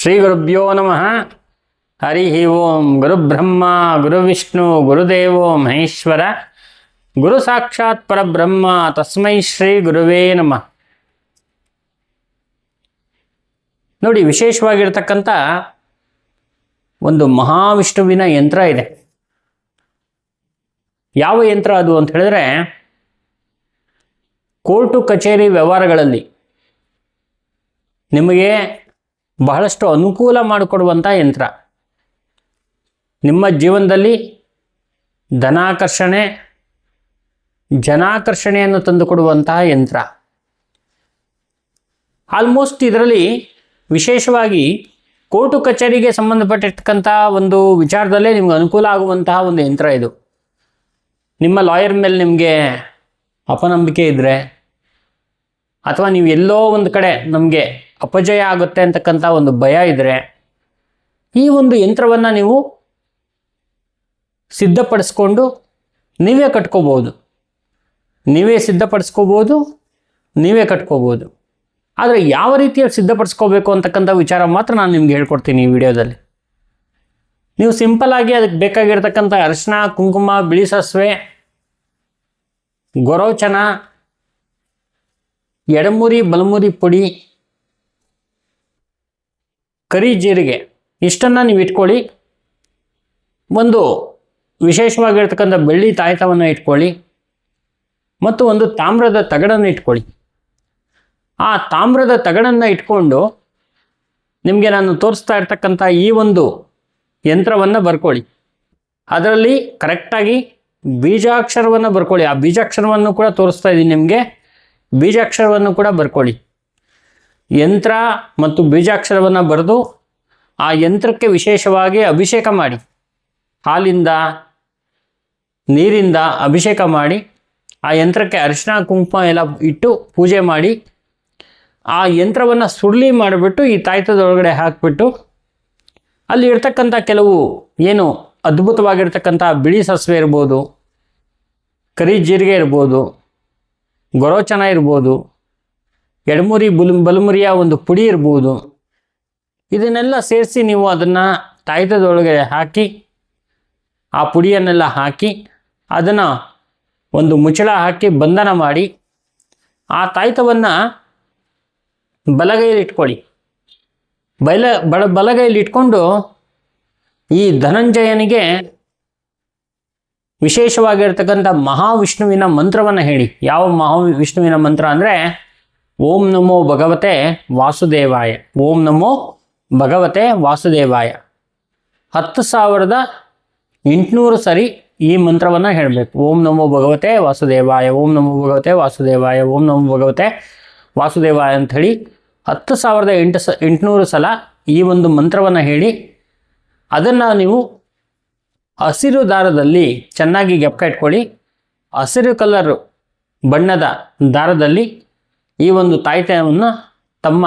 ಶ್ರೀ ಗುರುಭ್ಯೋ ನಮಃ. ಹರಿ ಓಂ ಗುರುಬ್ರಹ್ಮ ಗುರುವಿಷ್ಣು ಗುರುದೇವೋ ಮಹೇಶ್ವರ. ಗುರು ಸಾಕ್ಷಾತ್ ಪರಬ್ರಹ್ಮ ತಸ್ಮೈ ಶ್ರೀ ಗುರುವೇ ನಮಃ. ನೋಡಿ, ವಿಶೇಷವಾಗಿರ್ತಕ್ಕಂಥ ಒಂದು ಮಹಾವಿಷ್ಣುವಿನ ಯಂತ್ರ ಇದೆ. ಯಾವ ಯಂತ್ರ ಅದು ಅಂತ ಹೇಳಿದ್ರೆ, ಕೋರ್ಟು ಕಚೇರಿ ವ್ಯವಹಾರಗಳಲ್ಲಿ ನಿಮಗೆ ಬಹಳಷ್ಟು ಅನುಕೂಲ ಮಾಡಿಕೊಡುವಂಥ ಯಂತ್ರ. ನಿಮ್ಮ ಜೀವನದಲ್ಲಿ ಧನಾಕರ್ಷಣೆ, ಜನಾಕರ್ಷಣೆಯನ್ನು ತಂದುಕೊಡುವಂತಹ ಯಂತ್ರ. ಆಲ್ಮೋಸ್ಟ್ ಇದರಲ್ಲಿ ವಿಶೇಷವಾಗಿ ಕೋರ್ಟು ಕಚೇರಿಗೆ ಸಂಬಂಧಪಟ್ಟಿರ್ತಕ್ಕಂಥ ಒಂದು ವಿಚಾರದಲ್ಲೇ ನಿಮ್ಗೆ ಅನುಕೂಲ ಆಗುವಂತಹ ಒಂದು ಯಂತ್ರ ಇದು. ನಿಮ್ಮ ಲಾಯರ್ ಮೇಲೆ ನಿಮಗೆ ಅಪನಂಬಿಕೆ ಇದ್ದರೆ ಅಥವಾ ನೀವು ಎಲ್ಲೋ ಒಂದು ಕಡೆ ನಮಗೆ ಅಪಜಯ ಆಗುತ್ತೆ ಅಂತಕ್ಕಂಥ ಒಂದು ಭಯ ಇದ್ದರೆ ಈ ಒಂದು ಯಂತ್ರವನ್ನು ನೀವು ಸಿದ್ಧಪಡಿಸ್ಕೊಂಡು ನೀವೇ ಕಟ್ಕೋಬೋದು ನೀವೇ ಸಿದ್ಧಪಡಿಸ್ಕೋಬೋದು ನೀವೇ ಕಟ್ಕೋಬೋದು ಆದರೆ ಯಾವ ರೀತಿಯಲ್ಲಿ ಸಿದ್ಧಪಡಿಸ್ಕೋಬೇಕು ಅಂತಕ್ಕಂಥ ವಿಚಾರ ಮಾತ್ರ ನಾನು ನಿಮ್ಗೆ ಹೇಳ್ಕೊಡ್ತೀನಿ ಈ ವಿಡಿಯೋದಲ್ಲಿ. ನೀವು ಸಿಂಪಲಾಗಿ ಅದಕ್ಕೆ ಬೇಕಾಗಿರ್ತಕ್ಕಂಥ ಅರಿಶಿನ ಕುಂಕುಮ, ಬಿಳಿ ಸಾಸಿವೆ ಗೊರೋಚನ ಎಡಮುರಿ, ಬಲಮುರಿ ಪುಡಿ ಕರಿ ಜೀರಿಗೆ. ಇಷ್ಟನ್ನು ನೀವು ಇಟ್ಕೊಳ್ಳಿ. ಒಂದು ವಿಶೇಷವಾಗಿರ್ತಕ್ಕಂಥ ಬೆಳ್ಳಿ ತಾಯ್ತವನ್ನು ಇಟ್ಕೊಳ್ಳಿ. ಮತ್ತು ಒಂದು ತಾಮ್ರದ ತಗಡನ್ನು ಇಟ್ಕೊಳ್ಳಿ. ಆ ತಾಮ್ರದ ತಗಡನ್ನು ಇಟ್ಕೊಂಡು ನಿಮಗೆ ನಾನು ತೋರಿಸ್ತಾ ಇರ್ತಕ್ಕಂಥ ಈ ಒಂದು ಯಂತ್ರವನ್ನು ಬರ್ಕೊಳ್ಳಿ. ಅದರಲ್ಲಿ ಕರೆಕ್ಟಾಗಿ ಬೀಜಾಕ್ಷರವನ್ನು ಬರ್ಕೊಳ್ಳಿ. ಆ ಬೀಜಾಕ್ಷರವನ್ನು ಕೂಡ ತೋರಿಸ್ತಾ ಇದ್ದೀನಿ ನಿಮಗೆ. ಬೀಜಾಕ್ಷರವನ್ನು ಕೂಡ ಬರ್ಕೊಳ್ಳಿ. ಯಂತ್ರ ಮತ್ತು ಬೀಜಾಕ್ಷರವನ್ನು ಬರೆದು ಆ ಯಂತ್ರಕ್ಕೆ ವಿಶೇಷವಾಗಿ ಅಭಿಷೇಕ ಮಾಡಿ. ಹಾಲಿಂದ, ನೀರಿಂದ ಅಭಿಷೇಕ ಮಾಡಿ, ಆ ಯಂತ್ರಕ್ಕೆ ಅರಿಶಿನ ಕುಂಕುಮ ಎಲ್ಲ ಇಟ್ಟು ಪೂಜೆ ಮಾಡಿ, ಆ ಯಂತ್ರವನ್ನು ಸುರುಳಿ ಮಾಡಿಬಿಟ್ಟು ಈ ತಾಯ್ತದೊಳಗಡೆ ಹಾಕಿಬಿಟ್ಟು, ಅಲ್ಲಿ ಇರ್ತಕ್ಕಂಥ ಕೆಲವು ಏನು ಅದ್ಭುತವಾಗಿರ್ತಕ್ಕಂಥ ಬಿಳಿ ಸಸ್ವೆ ಇರ್ಬೋದು, ಕರಿ ಜೀರಿಗೆ ಇರ್ಬೋದು ಗೊರೋಚನ ಇರ್ಬೋದು ಎಡಮುರಿ ಬುಲ್, ಬಲಮುರಿಯ ಒಂದು ಪುಡಿ ಇರ್ಬೋದು. ಇದನ್ನೆಲ್ಲ ಸೇರಿಸಿ ನೀವು ಅದನ್ನು ತಾಯ್ತದೊಳಗೆ ಹಾಕಿ, ಆ ಪುಡಿಯನ್ನೆಲ್ಲ ಹಾಕಿ, ಅದನ್ನು ಒಂದು ಮುಚ್ಚಳ ಹಾಕಿ ಬಂಧನ ಮಾಡಿ, ಆ ತಾಯ್ತವನ್ನು ಬಲಗೈಯಲ್ಲಿ ಇಟ್ಕೊಳ್ಳಿ. ಬಲ ಬಲ ಬಲಗೈಯಲ್ಲಿ ಇಟ್ಕೊಂಡು ಈ ಧನಂಜಯನಿಗೆ ವಿಶೇಷವಾಗಿರ್ತಕ್ಕಂಥ ಮಹಾವಿಷ್ಣುವಿನ ಮಂತ್ರವನ್ನು ಹೇಳಿ. ಯಾವ ಮಹಾವಿಷ್ಣುವಿನ ಮಂತ್ರ ಅಂದರೆ ಓಂ ನಮೋ ಭಗವತೆ ವಾಸುದೇವಾಯ. ಓಂ ನಮೋ ಭಗವತೆ ವಾಸುದೇವಾಯ. ಹತ್ತು ಸಾವಿರದ ಎಂಟುನೂರು ಸರಿ ಈ ಮಂತ್ರವನ್ನು ಹೇಳಬೇಕು. ಓಂ ನಮೋ ಭಗವತೆ ವಾಸುದೇವಾಯ, ಓಂ ನಮೋ ಭಗವತೆ ವಾಸುದೇವಾಯ, ಓಂ ನಮೋ ಭಗವತೆ ವಾಸುದೇವಾಯ ಅಂಥೇಳಿ ಹತ್ತು ಸಾವಿರದ ಎಂಟು ಸ, ಎಂಟುನೂರು ಸಲ ಈ ಒಂದು ಮಂತ್ರವನ್ನು ಹೇಳಿ ಅದನ್ನು ನೀವು ಹಸಿರು ದಾರದಲ್ಲಿ ಚೆನ್ನಾಗಿ ಗೆಪ್ಕ ಇಟ್ಕೊಳ್ಳಿ. ಹಸಿರು ಕಲರ್ ಬಣ್ಣದ ದಾರದಲ್ಲಿ ಈ ಒಂದು ತಾಯ್ತವನ್ನು ತಮ್ಮ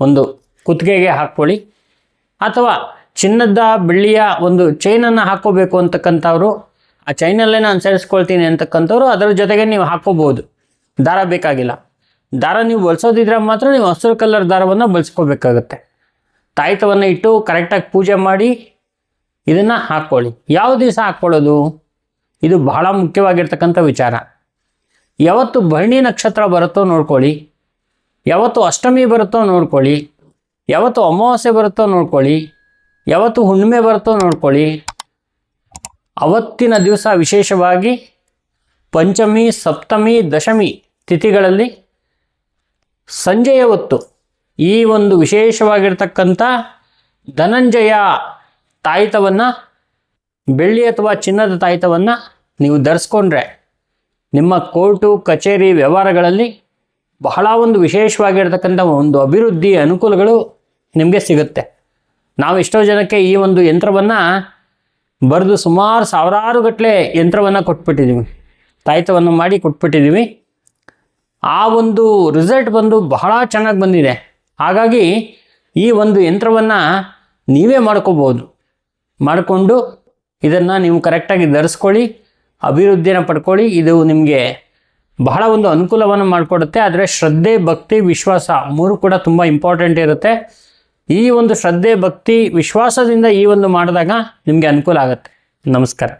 ಒಂದು ಕುತ್ತಿಗೆಗೆ ಹಾಕ್ಕೊಳ್ಳಿ. ಅಥವಾ ಚಿನ್ನದ ಬೆಳ್ಳಿಯ ಒಂದು ಚೈನನ್ನು ಹಾಕೋಬೇಕು ಅಂತಕ್ಕಂಥವ್ರು, ಆ ಚೈನಲ್ಲೇ ನಾನು ಸೇರಿಸ್ಕೊಳ್ತೀನಿ ಅಂತಕ್ಕಂಥವ್ರು, ಅದರ ಜೊತೆಗೆ ನೀವು ಹಾಕ್ಕೋಬೋದು ದಾರ ಬೇಕಾಗಿಲ್ಲ. ದಾರ ನೀವು ಬಳಸೋದಿದ್ರೆ ಮಾತ್ರ ನೀವು ಹಸಿರು ಕಲರ್ ದಾರವನ್ನು ಬಳಸ್ಕೋಬೇಕಾಗತ್ತೆ. ತಾಯ್ತವನ್ನು ಇಟ್ಟು ಕರೆಕ್ಟಾಗಿ ಪೂಜೆ ಮಾಡಿ ಇದನ್ನು ಹಾಕ್ಕೊಳ್ಳಿ. ಯಾವ ದಿವಸ ಹಾಕ್ಕೊಳ್ಳೋದು? ಇದು ಬಹಳ ಮುಖ್ಯವಾಗಿರ್ತಕ್ಕಂಥ ವಿಚಾರ. ಯಾವತ್ತು ಭರಣಿ ನಕ್ಷತ್ರ ಬರುತ್ತೋ ನೋಡ್ಕೊಳ್ಳಿ. ಯಾವತ್ತು ಅಷ್ಟಮಿ ಬರುತ್ತೋ ನೋಡ್ಕೊಳ್ಳಿ. ಯಾವತ್ತು ಅಮಾವಾಸ್ಯೆ ಬರುತ್ತೋ ನೋಡ್ಕೊಳ್ಳಿ. ಯಾವತ್ತು ಹುಣ್ಣಿಮೆ ಬರುತ್ತೋ ನೋಡ್ಕೊಳ್ಳಿ. ಅವತ್ತಿನ ದಿವಸ ವಿಶೇಷವಾಗಿ ಪಂಚಮಿ, ಸಪ್ತಮಿ, ದಶಮಿ ತಿಥಿಗಳಲ್ಲಿ ಸಂಜೆಯ ಹೊತ್ತು ಈ ಒಂದು ವಿಶೇಷವಾಗಿರ್ತಕ್ಕಂಥ ಧನಂಜಯ ತಾಯಿತವನ್ನು, ಬೆಳ್ಳಿ ಅಥವಾ ಚಿನ್ನದ ತಾಯಿತವನ್ನು ನೀವು ಧರಿಸ್ಕೊಂಡ್ರೆ ನಿಮ್ಮ ಕೋರ್ಟು, ಕಚೇರಿ ವ್ಯವಹಾರಗಳಲ್ಲಿ ಬಹಳ ಒಂದು ವಿಶೇಷವಾಗಿರ್ತಕ್ಕಂಥ ಒಂದು ಅಭಿವೃದ್ಧಿ ಅನುಕೂಲಗಳು ನಿಮಗೆ ಸಿಗುತ್ತೆ. ನಾವು ಎಷ್ಟೋ ಜನಕ್ಕೆ ಈ ಒಂದು ಯಂತ್ರವನ್ನು ಬರೆದು ಸುಮಾರು ಸಾವಿರಾರು ಗಟ್ಟಲೆ ಯಂತ್ರವನ್ನು ಕೊಟ್ಬಿಟ್ಟಿದ್ದೀವಿ ತಾಯ್ತವನ್ನು ಮಾಡಿ ಕೊಟ್ಬಿಟ್ಟಿದ್ದೀವಿ ಆ ಒಂದು ರಿಸಲ್ಟ್ ಬಂದು ಬಹಳ ಚೆನ್ನಾಗಿ ಬಂದಿದೆ. ಹಾಗಾಗಿ ಈ ಒಂದು ಯಂತ್ರವನ್ನು ನೀವೇ ಮಾಡ್ಕೋಬೋದು. ಮಾಡಿಕೊಂಡು ಇದನ್ನು ನೀವು ಕರೆಕ್ಟಾಗಿ ಧರಿಸ್ಕೊಳ್ಳಿ. ಅಭಿವೃದ್ಧಿನ ಪಡ್ಕೊಳ್ಳಿ. ಇದು ನಿಮಗೆ ಬಹಳ ಒಂದು ಅನುಕೂಲವನ್ನು ಮಾಡಿಕೊಡುತ್ತೆ. ಆದರೆ ಶ್ರದ್ಧೆ, ಭಕ್ತಿ, ವಿಶ್ವಾಸ ಮೂರು ಕೂಡ ತುಂಬ ಇಂಪಾರ್ಟೆಂಟ್ ಇರುತ್ತೆ. ಈ ಒಂದು ಶ್ರದ್ಧೆ, ಭಕ್ತಿ, ವಿಶ್ವಾಸದಿಂದ ಈ ಒಂದು ಮಾಡಿದಾಗ ನಿಮಗೆ ಅನುಕೂಲ ಆಗುತ್ತೆ. ನಮಸ್ಕಾರ.